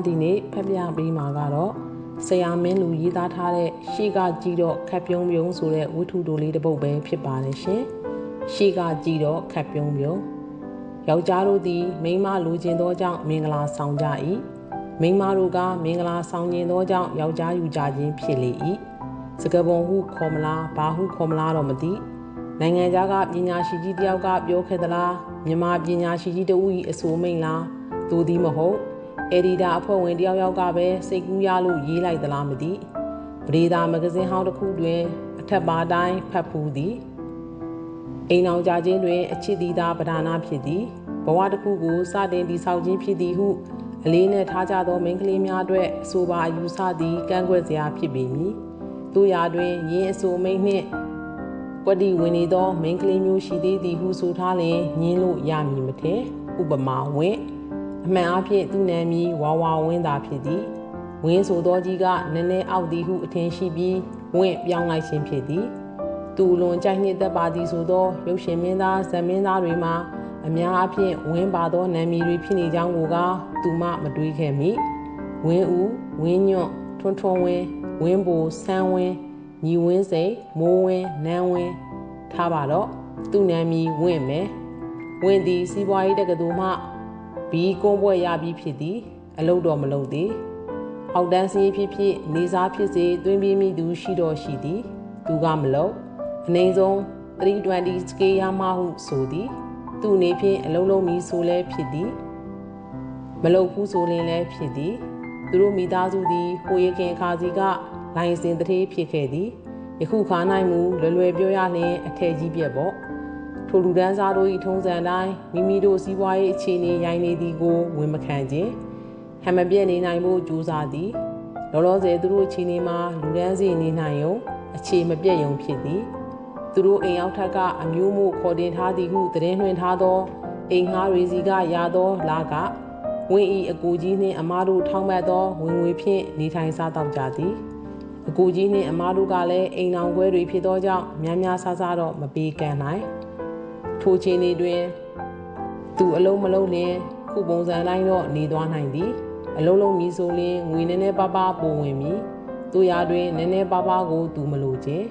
ကျမဒီနေ့ဖတ်ပြပေးမှာကတော့ဆရာမင်းလူရေးသားထားတဲ့ရှေ့ကကြည့်တော့ခက်ပြုံးပြုံးဆိုတဲ့ဝတ္ထုတိုလေးတစ်ပုဒ်ပဲဖြစ်ပါတယ်ရှင်ရှေ့ကကြည့်တော့ခက်ပြုံးပြုံးယောက်ျားတို့သည်မိန်းမလူကျင်သောကြောင့်မင်္ဂလာဆောင်ကြ၏မိန်းမတို့ကမင်္ဂလာဆောင်ကျင်သောကြောင့်ယောက်ျားယူကြခြင်းဖြစ်လေ၏စကပုံဟုခေါ်မလားဘာဟုခေါ်မလားတော့မသိနိုင်ငံသားကပညာရှိကြီးတယောက်ကပြောခဲ့သလားမြန်မာပညာရှိကြီးတဦး၏အဆိုမိန်လားသို့သည်မဟုတ် အက်ဒီတာအဖွဲ့ဝင်တယောက်ယောက်ကပဲစိတ်ကူးရလို့ရေးလိုက်သလားမသိပရိဒါမဂဇင်းဟောင်းတစ်ခုတွင် အထက်ပါတိုင်းဖတ်ဖူးသည်အိမ်အောင်ကြခြင်းတွင် အချစ်သည်သာပဓာနာဖြစ်သည်ဘဝတစ်ခုကိုစတင်တည်ဆောက်ခြင်းဖြစ်သည်ဟုအလေးနဲ့ထားကြသောမိန်းကလေးများအတွက်အဆိုပါအယူဆသည်ကန့်ကွက်စရာဖြစ်ပေမည်တို့ရာတွင်ယင်းအဆိုမိန်နှင့်ကွတိဝင်နေသောမိန်းကလေးမျိုးရှိသေးသည်ဟုဆိုထားလျင်ညင်းလို့ရမည်မထဲဥပမာဝင့် အမှန်အဖြစ်သူ့နာမည်ဝါဝါဝင်းသာဖြစ်သည်ဝင်းဆိုသောကြီးကနည်းနည်းအောက်သည်ဟုအထင်ရှိပြီးဝင့်ပြောင်းလိုက်ခြင်းဖြစ်သည်သူလွန်ကြိုက်နှစ်သက်ပါသည်ဆိုသောရုပ်ရှင်မင်းသားဇမင်းသားတွေမှာအများအဖြစ်ဝင်းပါသောနာမည်တွေဖြစ်နေကြောင်းကိုကသူမမတွေးခဲ့မိဝင်းဦးဝင်းညွန့်ထွန်းထွန်းဝင်းဝင်းဘူဆန်းဝင်းညီဝင်းစိန်မိုးဝင်းနန်းဝင်းထားပါတော့သူ့နာမည်ဝင့်မယ်ဝင်းသည်စီးပွားရေးတက္ကသိုလ်မှ ဘီကုန်းပွဲရပြီးဖြစ်သည်အလုပ်တော်မလုပ်သည်အောက်တန်းစည်းဖြစ်ဖြစ်နေစားဖြစ်စေတွင်းပြမိသူရှိတော်ရှိသည်သူကမလုပ်အနည်းဆုံး320 scale ရမှဟုဆိုသည်သူ့နေဖြင့်အလုံးလုံးမီဆိုလဲဖြစ်သည်မလုပ်ဘူးဆိုရင်လည်းဖြစ်သည်သူတို့မိသားစုသည်ဟိုရခင်အခါစီကလိုင်စင်တထေးဖြစ်ခဲ့သည်ယခုခါနိုင်မူလွယ်လွယ်ပြောရလျင်အထက်ကြီးပြက်ပေါ့ ထိုလူဒန်းစားတို့၏ထုံးစံတိုင်းမိမိတို့စီးပွားရေးအခြေအနေရိုင်းနေသည်ကိုဝန်မခံခြင်းဟမပြည့်နေနိုင်ဖို့ကြိုးစားသည်လောလောဆယ်သူတို့အခြေအနေမှာလူဒန်းစီနေနိုင်ရုံအခြေမပြည့်ရုံဖြစ်သည်သူတို့အိမ်ရောက်ထက်ကအမျိုးမျိုးခေါ်တင်ထားသည်ဟုသတင်းနှွှင့်ထားသောအိမ်ငှားရီစီကရသောလာကဝင်းဤအကူကြီးနှင့်အမားတို့ထောင်းမဲ့သောဝင်ငွေဖြင့်နေထိုင်စားတောက်ကြသည်အကူကြီးနှင့်အမားတို့ကလည်းအိမ်အောင်ခွဲတွေဖြစ်သောကြောင့်များများဆဆတော့မပေးကမ်းနိုင် ထိုချိန်တွေတွင်သူအလုံးမလုံးလင်ခုပုံစံတိုင်းတော့နေသွားနိုင်သည်အလုံးလုံးမီဆိုလင်ငွေနည်းနည်းပါးပါးပိုဝင်မည်သူရာတွင်နည်းနည်းပါးပါးကိုသူမလိုခြင်း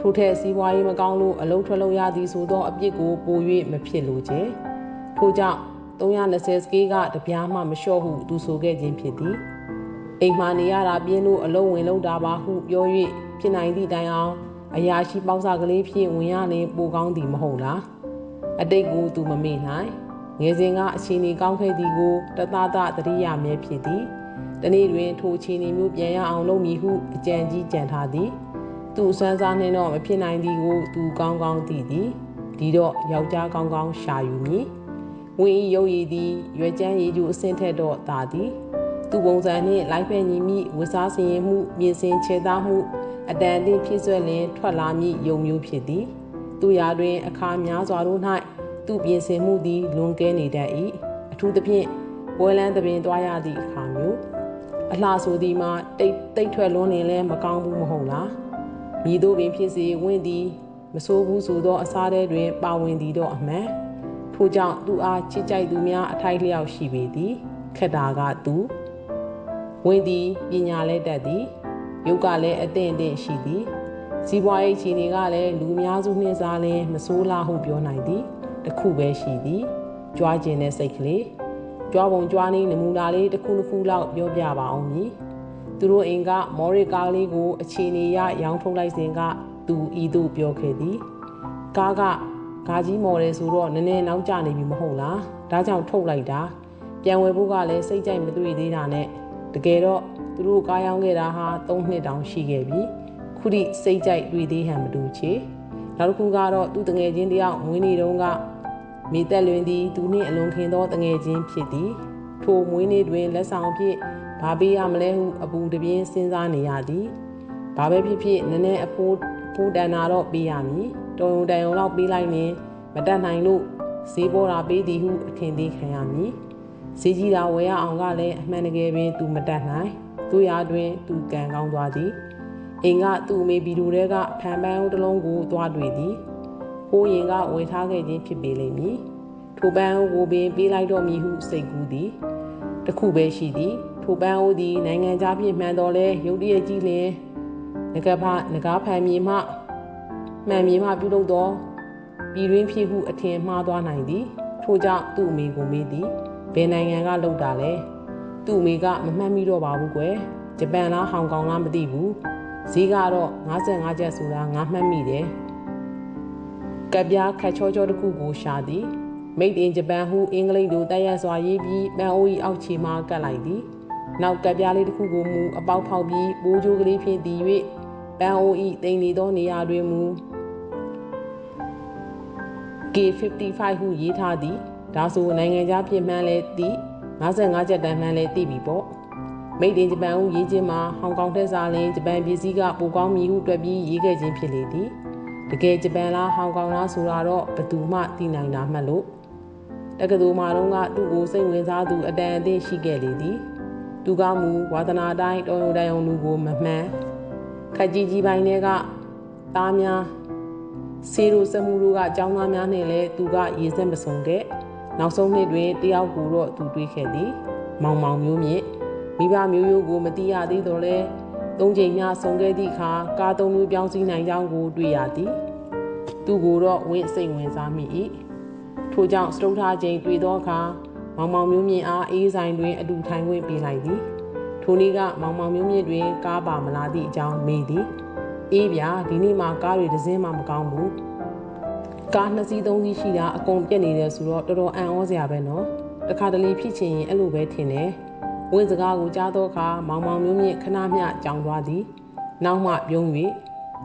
ထို့ထက်စီးပွားရေးမကောင်းလို့အလုံးထွက်လို့ရသည်ဆိုသောအပြစ်ကိုပို၍မဖြစ်လိုခြင်းထို့ကြောင့်320စကေးကတပြားမှမလျှော့ဟုသူဆိုခဲ့ခြင်းဖြစ်သည်အိမ်မှာနေရတာပြင်းလို့အလုံးဝင်လို့တာပါဟုပြော၍ဖြစ်နိုင်သည့်တိုင်အောင်အရာရှိပေါက်စားကလေးဖြင့်ဝင်ရရင်ပိုကောင်းသည်မဟုတ်လား အတိတ်ကိုသူမမေ့နိုင်ငယ်စဉ်ကအချိန်ကြီးကောင်းခဲ့သည်ကိုတသသတရိယာမြဲဖြစ်သည်တနေ့တွင်ထိုအချိန်မျိုးပြန်ရအောင်လုပ်မည်ဟုအကြံကြီးကြံထားသည်သူ့စမ်းစားနှင့်တော့မဖြစ်နိုင်သည်ကိုသူကောင်းကောင်းသိသည်ဒီတော့ယောက်ျားကောင်းကောင်းရှာယူမည်ဝင်းဤရုပ်ရည်သည်ရွယ်ချမ်းရည်ကျူအဆင့်ထက်တော့သာသည်သူပုံစံနှင့်လိုက်ဖက်ညီမိဝစားစင်ရင်မှုမြင်စင်ခြေသားမှုအတန်အသင့်ဖြစ်ဆွဲလင်ထွက်လာမည့်ယုံမျိုးဖြစ်သည် သူရာတွင် အခါများစွာတို့၌သူပြင်ဆင်မှုသည်လွန်ကဲနေတတ်၏အထူးသဖြင့်ပွဲလန်းသပင်သွားရသည့်အခါမျိုးအလှဆိုသည်မှာတိတ်တိတ်ထွက်လွန်းနေလဲမကောင်းဘူးမဟုတ်လားမိတို့ပင်ဖြစ်စေဝင့်သည်မဆိုးဘူးဆိုသောအစားထဲတွင် ပါဝင်သည်တော့အမှန်ထို့ကြောင့်သူအားချစ်ကြိုက်သူများအထိုက်လျောက်ရှိပေသည်ခက်တာကသူဝင့်သည်ပညာလဲတတ်သည်ယုတ်ကလည်းအသင့်အင့်ရှိသည် စီးပွားရေးခြေနေကလည်းလူများစုနှင်းစားလင်းမဆိုးလားဟုပြောနိုင်သည်တစ်ခုပဲရှိသည်ကြွားခြင်းတဲ့စိတ်ကလေးကြွားပုံကြွားနည်းနမူနာလေးတစ်ခုတစ်ခုလောက်ပြောပြပါအောင်မည်သူတို့အိမ်ကမော်ရီကားလေးကိုအခြေအနေရရောင်းထုတ်လိုက်စဉ်ကသူဤသို့ပြောခဲ့သည်ကားကဂါကြီးမော်တယ်ဆိုတော့နည်းနည်းနောက်ကျနေပြီမဟုတ်လားဒါကြောင့်ထုတ်လိုက်တာပြန်ဝယ်ဖို့ကလည်းစိတ်ကြိုက်မတွေ့သေးတာနဲ့တကယ်တော့သူတို့ကားရောင်းခဲ့တာဟာ3နှစ်တောင်ရှိခဲ့ပြီ ခုထိစိတ်ကြိုက်တွေ့သေးဟန်မတူချေနောက်တစ်ခုကတော့သူတငယ်ချင်းတယောက်မွေးနေ့တုန်းကမိသက်လွင်သည်သူနှင့်အလွန်ခင်သောတငယ်ချင်းဖြစ်သည်ထိုမွေးနေ့တွင်လက်ဆောင်ဖြင့်ဘာပေးရမလဲဟုအပူတပြင်းစဉ်းစားနေရသည်ဘာပဲဖြစ်ဖြစ်နည်းနည်းအဖိုးဖိုးတန်တာတော့ပေးရမည်တော်ုံတန်ုံလောက်ပေးလိုက်ရင်မတတ်နိုင်လို့ဈေးပေါ်တာပေးသည်ဟုအထင်သေးခံရမည်ဈေးကြီးတာဝယ်ရအောင်ကလည်းအမှန်တကယ်ပင်သူမတတ်နိုင်သူရာတွင်သူကံကောင်းသွားသည် အိမ်ကသူ့အမေဗီဒီယိုတွေကဖန်ပန်းဦးတစ်လုံးကိုသွားတွေ့သည်ဟိုးရင်ကဝယ်ထားခဲ့ခြင်းဖြစ်ပေလိမ့်မည်ထိုပန်းကိုပင်ပေးလိုက်တော့မည်ဟုစိတ်ကူးသည်တခုပဲရှိသည်ထိုပန်းအိုးသည်နိုင်ငံသားဖြစ်မှန်တော်လဲရုတ်တရက်ကြီးလင်ငကဖငကားဖန်မြေမှမှန်မြေမှပြုလုပ်သောပြည်တွင်းဖြစ်ဟုအထင်မှားသွားနိုင်သည်ထို့ကြောင့်သူ့အမေကိုမေးသည်ဘယ်နိုင်ငံကလောက်တာလဲသူ့အမေကမမှတ်မိတော့ပါဘူးကွယ်ဂျပန်လားဟောင်ကောင်လားမသိဘူး ဈေးကတော့55ကျပ်ဆိုတာငါမှတ်မိတယ်ကပ်ပြားခတ်ချောချောတစ်ခုကိုရှာသည် Made in Japan ဟုအင်္ဂလိပ်လိုတိုက်ရိုက်စွာရေးပြီးပန်အိုး၏အောက်ခြေမှကတ်လိုက်သည်နောက်ကပ်ပြားလေးတစ်ခုကိုမူအပေါက်ဖောက်ပြီးပိုးကြိုးကလေးဖြင့်တည်၍ပန်အိုး၏တိမ်နေသောနေရာတွင်မူ K55 ဟုရေးထားသည်ဒါဆိုနိုင်ငံခြားဖြစ်မှန်းလဲသိ55ကျပ်တန်းမှန်းလဲသိပြီပေါ့ မိတ်တင်ဂျပန်ဟုရေးခြင်းမှာဟောင်ကောင်ထက်စားလင်ဂျပန်ပြည်စည်းကပိုကောင်းမည်ဟုတွက်ပြီးရေးခဲ့ခြင်းဖြစ်လေသည်တကယ်ဂျပန်လားဟောင်ကောင်လားဆိုတာတော့ဘယ်သူမှသိနိုင်တာမှတ်လို့တက္ကသိုလ်မှာတော့ကသူ့ကိုစိတ်ဝင်စားသူအတန်အသင့်ရှိခဲ့လေသည်သူကမူဝါသနာတိုင်းတော်ရုံတိုင်းအောင်လူကိုမမှန်ခက်ကြီးကြီးပိုင်းတွေကသားများဆေးတို့စမှုတို့ကအကြောင်းသားများနဲ့လည်းသူကရေစက်မစုံခဲ့နောက်ဆုံးနှစ်တွင်တယောက်ကိုတော့သူတွေးခဲ့သည် မောင်မောင်မျိုးမြင့် မိဘမျိုးရိုးကိုမတိရသေးတော့လဲသုံးချိန်ညဆုံခဲ့သည့်အခါကားသုံးမျိုးပြောင်းစည်းနိုင်ကြောင်းကိုတွေ့ရသည်သူကိုတော့ဝင့်စိတ်ဝင်စားမိ၏ထို့ကြောင့်စတုထားချိန်တွေ့သောအခါမောင်မောင်မျိုးမြင့်အားအေးဆိုင်တွင်အတူထိုင်ခွင့်ပေးလိုက်သည်ထိုနေ့ကမောင်မောင်မျိုးမြင့်တွင်ကားပါမလာသည့်အကြောင်းမေးသည်အေးဗျာဒီနေ့မှကားတွေတစ်စင်းမှမကောင်းဘူးကားနှစ်စီးသုံးစီးရှိတာအကုန်ပြက်နေတယ်ဆိုတော့တော်တော်အံ့ဩစရာပဲနော်တခါတလေဖြစ်ချင်ရင်အဲ့လိုပဲထင်တယ် ဝင်းစကားကိုကြားသောအခါမောင်မောင်မျိုးမြင့်ခဏမျှကြောင်သွားသည်နောက်မှပြုံး၍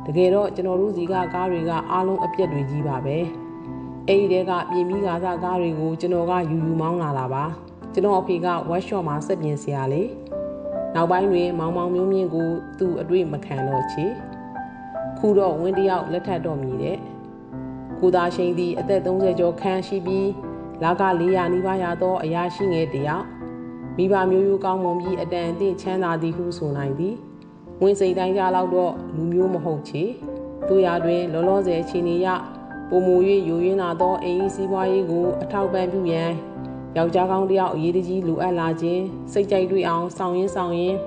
တကယ်တော့ကျွန်တော်တို့စီကကားတွေကအားလုံးအပြက်တွေကြီးပါပဲအဲ့ဒီတဲကပြင်ပြီးကားစားကားတွေကိုကျွန်တော်ကယူယူမောင်းလာတာပါကျွန်တော်အဖေက workshop မှာစက်ပြင်ဆရာလေနောက်ပိုင်းတွင်မောင်မောင်မျိုးမြင့်ကိုသူ့အတွေ့မခံတော့ချေခုတော့ဝင်းတယောက်လက်ထပ်တော့မြည်တဲ့ကိုသားရှိန်သည်အသက်30ကျော်ခန့်ရှိပြီးလာက400နီးပါးရသောအရာရှိငယ်တယောက် မိဘမျိုးရိုးကောင်းမွန်ပြီးအတန်အသင့်ချမ်းသာသည်ဟုဆိုနိုင်သည်ဝင်စိတ်တိုင်းကြလောက်တော့လူမျိုးမဟုတ်ချေသူရာတွင်လောလောဆယ်ခြေနေရပုံမူ၍ယူရင်းလာသောအိမ်စီးပွားရေးကိုအထောက်ပံ့ပြုရန်ယောက်ျားကောင်းတယောက်အရေးတကြီးလိုအပ်လာခြင်းစိတ်ကြိုက်တွေ့အောင်ဆောင်ရင်းဆောင်ရင်း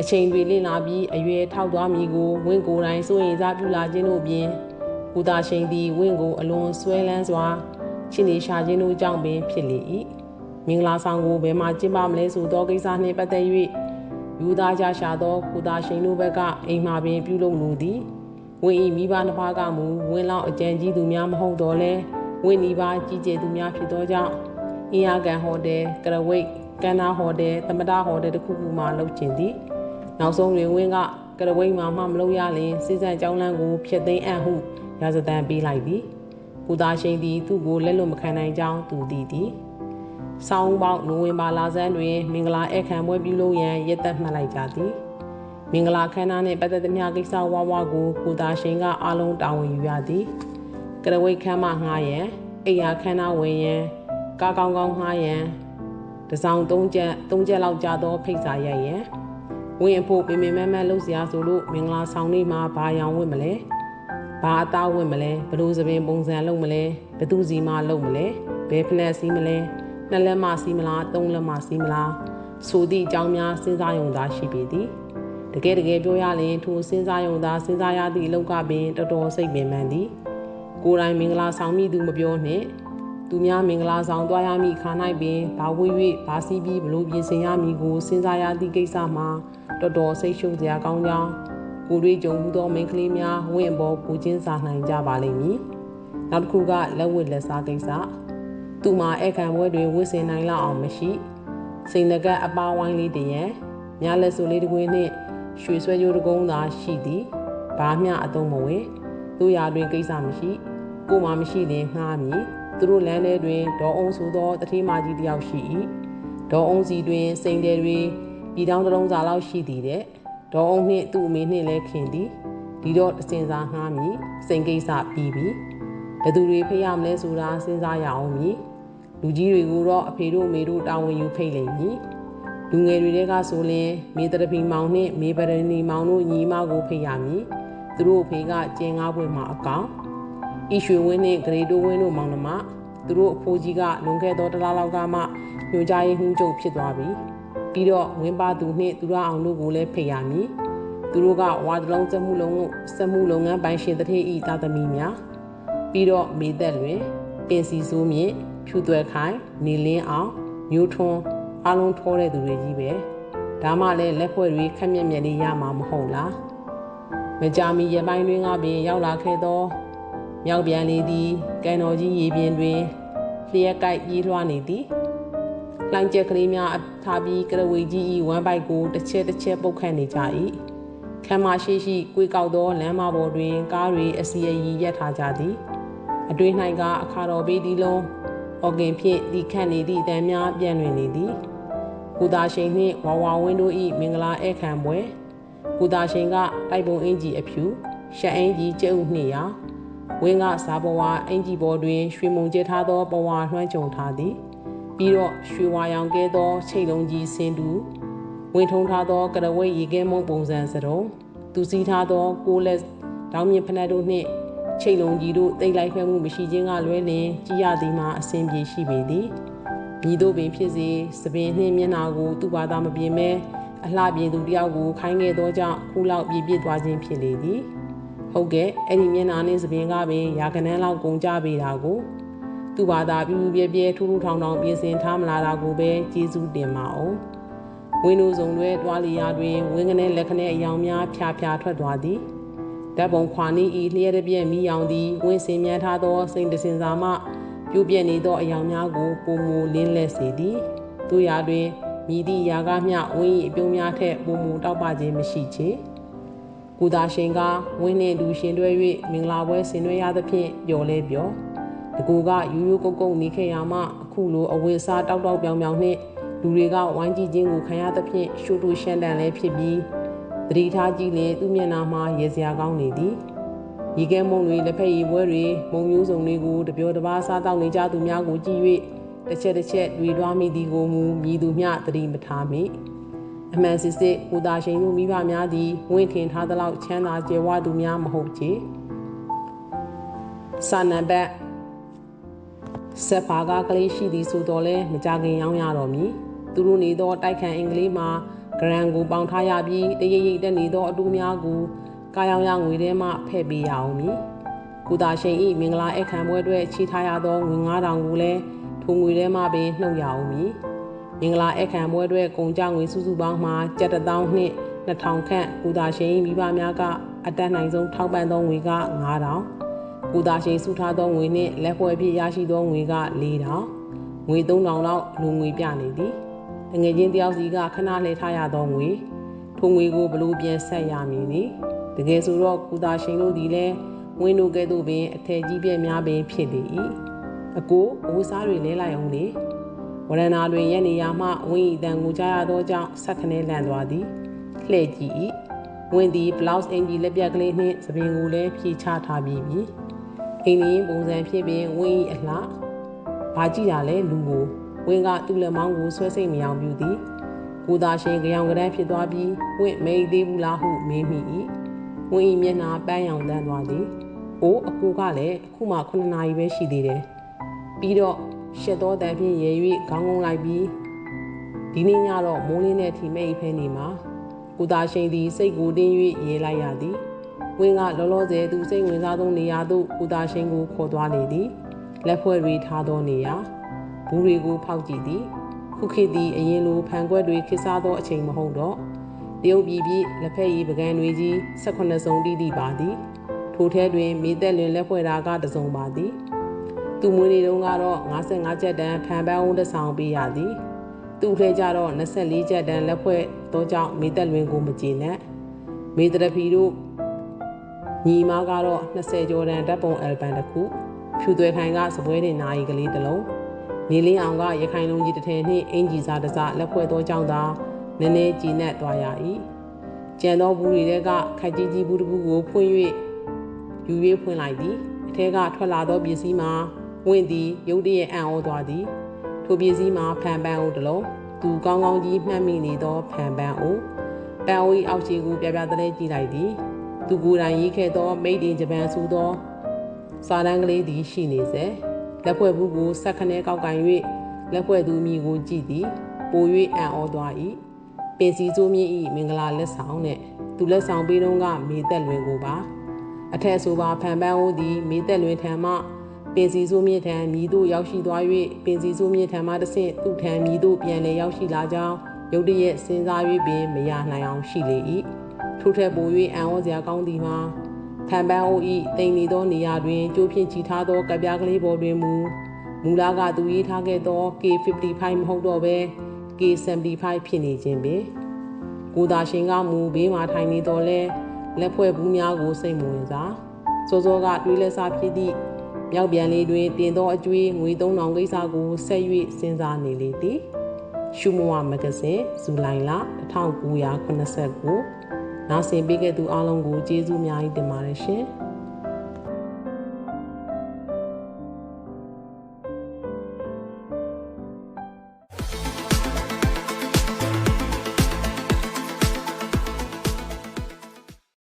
အချိန်တွေလင့်လာပြီးအရွယ်ထောက်သွားမည်ကိုဝင့်ကိုယ်တိုင်စိုးရင်စားပြုလာခြင်းတို့ပြင်ကုသာရှိန်သည်ဝင့်ကိုအလွန်ဆွဲလန်းစွာချစ်နေရှာခြင်းတို့ကြောင့်ပင်ဖြစ်လေ၏ မင်္ဂလာဆောင်ကိုဘယ်မှာကျင်းပမလဲဆိုသောကိစ္စနှင့်ပတ်သက်၍ယူသားကြရှာသောကုသာရှိန်တို့ဘက်ကအိမ်မှာပင်ပြုလုပ်လိုသည်ဝင်းဤမိဘနှစ်ပါးကမူဝင်းလောက်အကြံကြီးသူများမဟုတ်တော့လဲဝင်းဤပါကြီးကျယ်သူများဖြစ်သောကြောင့်အင်းရကန်ဟိုတယ်ကရဝိတ်ကန်နာဟိုတယ်သမတာဟိုတယ်တခုခုမှလုပ်ကျင်သည်နောက်ဆုံးတွင်ဝင်းကကရဝိတ်မှာမှမလုပ်ရလင်စိစံကြောင်းလန်းကိုဖျက်သိမ်းအံ့ဟုရာဇသံပေးလိုက်သည်ကုသာရှိန်သည်သူ့ကိုလက်လွတ်မခံနိုင်ကြောင်းသူသိသည် ဆောင်းပေါက်နိုဝင်ဘာလဆန်းတွင် မင်္ဂလာဧည့်ခံပွဲပြုလုပ်ရန်ရက်သက်မှတ်လိုက်ကြသည်မင်္ဂလာခမ်းနားနှင့်ပတ်သက်သမျှကိစ္စဝါဝါကိုကိုသားရှင်ကအားလုံးတာဝန်ယူရသည်ကရဝိတ်ခမ်းမငှားရန်အိယာခမ်းနားဝင်ရန်ကားကောင်းကောင်းငှားရန်တစောင်း၃ချက်၃ချက်လောက်ကြာသောဖိတ်စာရိုက်ရန်ဝင်အဖို့ပင်ပင်မမလှုပ်ရှားဆိုလို့မင်္ဂလာဆောင်နေ့မှာဘာရောင်ဝင့်မလဲဘာအသားဝင့်မလဲဘယ်လိုသပင်ပုံစံလုပ်မလဲဘယ်သူစီမှလုပ်မလဲဘယ်ဖလက်စီးမလဲ နှစ်လက်မှစီးမလားသုံးလက်မှစီးမလားဆိုသည့်အကြောင်းများစဉ်းစားရုံသာရှိပေသည်တကယ်တကယ်ပြောရရင်ထိုစဉ်းစားရုံသာစဉ်းစားရသည့်အလောက်ကပင်တော်တော်စိတ်ပင်ပန်းသည်ကိုယ်တိုင်မင်္ဂလာဆောင်မိသူမပြောနှင့်သူများမင်္ဂလာဆောင်သွားရမည့်ခါ၌ပင်ဘာဝေး၍ဘာစီးပြီးဘလို့ပြင်ဆင်ရမည်ကိုစဉ်းစားရသည့်ကိစ္စမှာတော်တော်စိတ်ရှုပ်စရာကောင်းကြောင်းကိုတွေးကြုံမှုသောမိန်းကလေးများဝင့်ပေါ်ပူချင်းစာနိုင်ကြပါလိမ့်မည်နောက်တစ်ခုကလက်ဝတ်လက်စားကိစ္စ သူ့မှာအခမ်းပွဲတွေဝတ်ဆင်နိုင်လောက်အောင်မရှိစိန်တကအပါဝိုင်းလေးတည်းရန်မြလက်စုလေးတစ်ခွေးနှင့်ရွှေဆွဲကြိုးတကုံးသာရှိသည်ဘာမျှအသုံးမဝင်သူရာတွင်ကိစ္စမရှိကိုမှမရှိရင်ငှားမည်သူတို့လမ်းထဲတွင်ဒေါ်အုံဆိုသောတတိမာကြီးတယောက်ရှိ၏ဒေါ်အုံစီတွင်စိန်တယ်တွေပြည်တောင်းတလုံးစာလောက်ရှိသည်တဲ့ဒေါ်အုံနှင့်သူ့အမေနှင့်လည်းခင်သည်ဒီတော့တစင်စာငှားမည်စိန်ကိစ္စပြီးပြီဘယ်သူတွေဖိရမလဲဆိုတာစဉ်းစားရအောင်မည် လူကြီးတွေကိုတော့အဖေတို့မေတို့တာဝန်ယူဖိတ်လိမ့်မည်လူငယ်တွေကဆိုရင်မေတရပီမောင်နှင့်မေပရဏီမောင်တို့ညီမကိုဖိတ်ရမည်သူတို့အဖေကကျင်းငါးပွဲမှာအကောင်ဤရွှေဝင်းနှင့်ဂရေတိုဝင်းတို့မောင်နှမသူတို့အဖိုးကြီးကလွန်ခဲ့သောတလားလောက်ကမှညွှန်ကြားရေးမှူးချုပ်ဖြစ်သွားပြီပြီးတော့ဝင်းပါသူနှင့်သူရအောင်တို့ကိုလည်းဖိတ်ရမည်သူတို့ကဝါတလုံးစက်မှုလုံးကိုစက်မှုလုပ်ငန်းပိုင်ရှင်တထေးဤတာသမီများပြီးတော့မေသက်လွင်ပင်စီစိုးမြင့် ဖြူသွဲခိုင်နေလင်းအောင်မျိုးထွန်းအားလုံးထောတဲ့သူတွေကြီးပဲဒါမှလည်းလက်ဖွဲ့တွေခက်မြက်မြက်လေးရမှာမဟုတ်လားမကြမီရပိုင်းတွင်ကပင်ရောက်လာခဲ့သောမြောက်ပြန်လေသည်ကန်တော်ကြီးရေပြင်တွင်လျက်ကိုက်ပြေးလွှားနေသည်လှိုင်းကျက်ကလေးများထားပြီးကရဝေကြီးဤဝမ်းပိုက်ကိုတစ်ချက်တစ်ချက်ပုတ်ခတ်နေကြ၏ခမ်းမရှိရှိကွေးကောက်သောလမ်းမပေါ်တွင် ကားတွေအစီအရီရက်ထားကြသည်အတွင်း၌ကအခါတော်ပေးသည်လုံး အော်ဂင်ဖြင့်ဒီခန့်နေသည့်အတန်းများပြန့်လွင်နေသည်ကုသာရှိန်နှင့်ဝါဝါဝင်းတို့၏မင်္ဂလာဧခံပွဲကုသာရှိန်ကတိုက်ပုံအင်ကြီးအဖြူရှက်အင်ကြီးကျဲဥနှင့်ရာဝင်းကစားဘဝအင်ကြီးပေါ်တွင်ရွှေမုံကျထားသောဘဝလွှမ်းကြုံထားသည်ပြီးတော့ရွှေဝါရောင်ကဲသောချိတ်လုံးကြီးဆင်းတူဝင်ထုံထားသောကရဝိတ်ရေခဲမုံပုံစံစတုံးသူစီးထားသောကိုလက်တောင်းမြင့်ဖနက်တို့နှင့် ချိတ်လုံးကြီးတို့တိတ်လိုက်ဖက်မှုမရှိခြင်းကလွဲလင်ကြည်ရသည်မှာအစဉ်ပြေရှိပေသည်မြည်တို့ပင်ဖြစ်စေစပင်နှင့်မျက်နာကိုသူ့ဘာသာမပြင်မဲအလှပြင်သူတယောက်ကိုခိုင်းခဲ့သောကြောင့်ခုလောက်ပြည့်ပြည့်သွားခြင်းဖြစ်လေသည်ဟုတ်ကဲ့အဲ့ဒီမျက်နာနှင့်စပင်ကပင်ရာကနန်းလောက်ကုန်ကြပေတာကိုသူ့ဘာသာပြူပြဲပြဲထူးထူးထောင်ထောင်ပြင်ဆင်ထားမလာတာကိုပဲကျေးဇူးတင်ပါအောင်ဝင်းတို့စုံတွေတွားလီယာတွင်ဝင်းကနေလက်ခနဲ့အယောင်များဖြာဖြာထွက်သွားသည် ဓာတ်ပုံခွာနီဤလျှက်တစ်ပြက်မိယောင်သည်ဝင်းစင်မြန်းထားသောစိန်တစင်စာမှပြုတ်ပြက်နေသောအယောင်များကိုပုံမူလင်းလက်စေသည်သူရာတွင်မြည်သည့်ຢာကမျှဝင်း၏အပြုံးများထက်ပုံမူတောက်ပခြင်းမရှိချေကုသာရှင်ကဝင်းနှင့်လူရှင်တွဲ၍မင်္ဂလာပွဲဆင်နွှဲရသဖြင့်ပျော်လဲပျော်တကူကယူယူကုတ်ကုတ်နေခဲ့ရမှအခုလိုအဝတ်စားတောက်တောက်ပြောင်ပြောင်နှင့်လူတွေကဝိုင်းကြည့်ခြင်းကိုခံရသဖြင့်ရှုတူရှန်တန်လည်းဖြစ်ပြီး သတိထားကြည့်လင်သူ့မျက်နှာမှာရေစရာကောင်းနေသည်ရေခဲမုံတွေလက်ဖက်ရည်ပွဲတွေမုံမျိုးစုံတွေကိုတပြောတပါးစားတောက်နေကြသူများကိုကြည့်၍တစ်ချက်တစ်ချက်တွေတွားမိသည်ကိုမူမြည်သူမျှသတိမထားမိအမှန်စစ်စစ်ကိုသာရှိန်တို့မိဘများသည်ဝင့်ထင်ထားသလောက်ချမ်းသာကြွယ်ဝသူများမဟုတ်ချေစာနံပါတ်ဆက်ဖာကကလေးရှိသည်ဆိုတော့လဲမကြခင်ရောင်းရတော့မည်သူတို့နေသောတိုက်ခန်အင်္ဂလိပ်မှာ ဂရန်ကိုပေါင်ထားရပြီးတရိပ်ရိပ်တက်နေသောအတူများကိုကာယောင်ရငွေထဲမှဖဲ့ပေးရအောင်မည်ကုသာရှိန်ဤမင်္ဂလာအခမ်းပွဲအတွက်ချီထားရသောငွေ9000ကိုလည်းထိုငွေထဲမှပင်နှုတ်ရအောင်မည်မင်္ဂလာအခမ်းပွဲအတွက်ကုန်ကြငွေစုစုပေါင်းမှာကျပ်1000နှင့်2000ခန့်ကုသာရှိန်မိဘများကအတက်နိုင်ဆုံးထောက်ပံ့သောငွေက9000ကုသာရှိန်စုထားသောငွေနှင့်လက်ဖွဲ့ဖြစ်ရရှိသောငွေက4000ငွေ3000လောက်လူငွေပြနေသည် တငယ်ချင်းတယောက်စီကခဏလှည့်ထားရသောငွေထိုငွေကိုဘလို့ပြန်ဆက်ရမည်နည်းတကယ်ဆိုတော့ကုသာရှင်တို့ဒီလဲဝင်းတို့ကဲ့သို့ပင်အထည်ကြီးပြည့်များပင်ဖြစ်လေ၏အကိုအဝတ်စားတွေလဲလိုက်အောင်လေဝရဏာတွင်ရက်နေရမှဝင်းဤတန်ကိုကြားရသောကြောင့်ဆက်ခနဲလန့်သွားသည်လှဲ့ကြည့်၏ဝင်းသည်ဘလောက်အင်ကြီးလက်ပြက်ကလေးနှင့်သပင်ကိုလည်းဖြေချထားပြီးပြီအိမ်ကြီးပုံစံဖြစ်ပင်ဝင်းဤအလှဘာကြည့်ရလဲလူကို ဝင်းကသူ့လက်မောင်းကိုဆွဲစိတ်မယောင်ပြူသည်ကိုသာရှင်ကြောင်ကရန်ဖြစ်သွားပြီးဝင့်မိတ်သေးဘူးလားဟုမေးမိ၏ဝင်းဤမျက်နှာပန်းရောင်တန်းသွားသည်အိုးအကူကလည်းအခုမှ9နာရီပဲရှိသေးတယ်ပြီးတော့ရှက်သောတန်ဖြင့်ရေ၍ခေါင်းကုန်းလိုက်ပြီးဒီနေ့ညတော့မိုးလင်းတဲ့ထီမိတ်ဖဲနေမှာကိုသာရှင်သည်စိတ်ကိုတင်း၍ရေလိုက်ရသည်ဝင်းကလောလောဆယ်သူစိတ်ဝင်စားသောနေရာသို့ကိုသာရှင်ကိုခေါ်သွားလေသည်လက်ဖွဲ့တွေထားသောနေရာ ဘူးတွေကိုဖောက်ကြည့်သည်ခုခေတ်သည်အရင်လိုဖန်ခွက်တွေခစ်စားသောအချိန်မဟုတ်တော့တရုတ်ပြည်ပြည်လက်ဖက်ရည်ပကံတွေကြီး18စုံတိတိပါသည်ထိုထဲတွင်မိသက်လင်လက်ဖွဲ့တာကတစုံပါသည်သူမွေးနေတုန်းကတော့55ချက်တန်းဖန်ပန်းဦးတစ်ဆောင်ပေးရသည်သူ့ထဲကြတော့24ချက်တန်းလက်ဖွဲ့သောကြောင့်မိသက်လွင်ကိုမကြည်နဲ့မေတရဖီတို့ညီမကတော့20ကျော်တန်းဓာတ်ပုံအယ်ဘမ်တစ်ခုဖြူသွဲခိုင်ကစပွဲတင်နာရီကလေးတစ်လုံး နေလင်းအောင်ကရခိုင်လုံးကြီးတစ်ထည်နှင့်အင်ကြီးစားတစလက်ဖွဲ့သောကြောင့်သာနည်းနည်းကြည်နက်သွားရ၏ကျန်သောဘူးတွေကခက်ကြီးကြီးဘူးတစ်ခုကိုဖွင့်၍ယူ၍ဖွင့်လိုက်သည်အထက်ကထွက်လာသောပစ္စည်းမှာဝင့်သည်ရုတ်တရက်အံ့ဩသွားသည်ထိုပစ္စည်းမှာဖန်ပန်းအိုးတစ်လုံးသူကောင်းကောင်းကြီးမှတ်မိနေသောဖန်ပန်းအိုးပန်းအိုး၏အောက်ခြေကိုပြပြတလဲကြည့်လိုက်သည်သူကိုယ်တိုင်ရေးခဲ့သောမိတ်တင်ဂျပန်ဆိုသောစာတန်းကလေးသည်ရှိနေစေ လက်ဖွဲ့ဘူးကိုဆက်ခနဲကောက်ကင်၍လက်ဖွဲ့သူမိကိုကြည့်သည်ပို၍အံ့ဩသွား၏ပင်စီစိုးမြင့်ဤမင်္ဂလာလက်ဆောင်နဲ့သူလက်ဆောင်ပေးတော့ကမေသက်လွင်ကိုပါအထက်ဆိုပါဖန်ပန်းဦးသည်မေသက်လွင်ထံမှပင်စီစိုးမြင့်ထံမြည်သို့ရောက်ရှိသွား၍ပင်စီစိုးမြင့်ထံမှတဆင့်သူ့ထံမြည်သို့ပြန်လည်ရောက်ရှိလာကြောင်းရုတ်တရက်စဉ်းစား၍ပင်မရနိုင်အောင်ရှိလေ၏ထို့ထက်ပို၍အံ့ဩစရာကောင်းသည်မှာ ဖန်ပန်းဦးဤတိမ်နေသောနေရာတွင်ကြိုးဖြင့်ချီထားသောကပြားကလေးပေါ်တွင်မူမူလာကသူရေးထားခဲ့သော K55 မဟုတ်တော့ဘဲ K75 ဖြစ်နေခြင်းပင်ကိုသာရှင်ကမူဘေးမှာထိုင်နေတော်လဲလက်ဖွဲ့ဘူးများကိုစိတ်မဝင်စားစောစောကတွေးလက်စားဖြစ်သည့်မြောက်ပြန်လေးတွင်တင်သောအကျွေးငွေ3000ကိစ္စကိုဆက်၍စဉ်းစားနေလေသည်ရှုမဝမဂ္ဂဇင်းဇူလိုင်လ1989 နားဆင်ပေးခဲ့သူအားလုံးကိုကျေးဇူးအများကြီးတင်ပါတယ်ရှင်။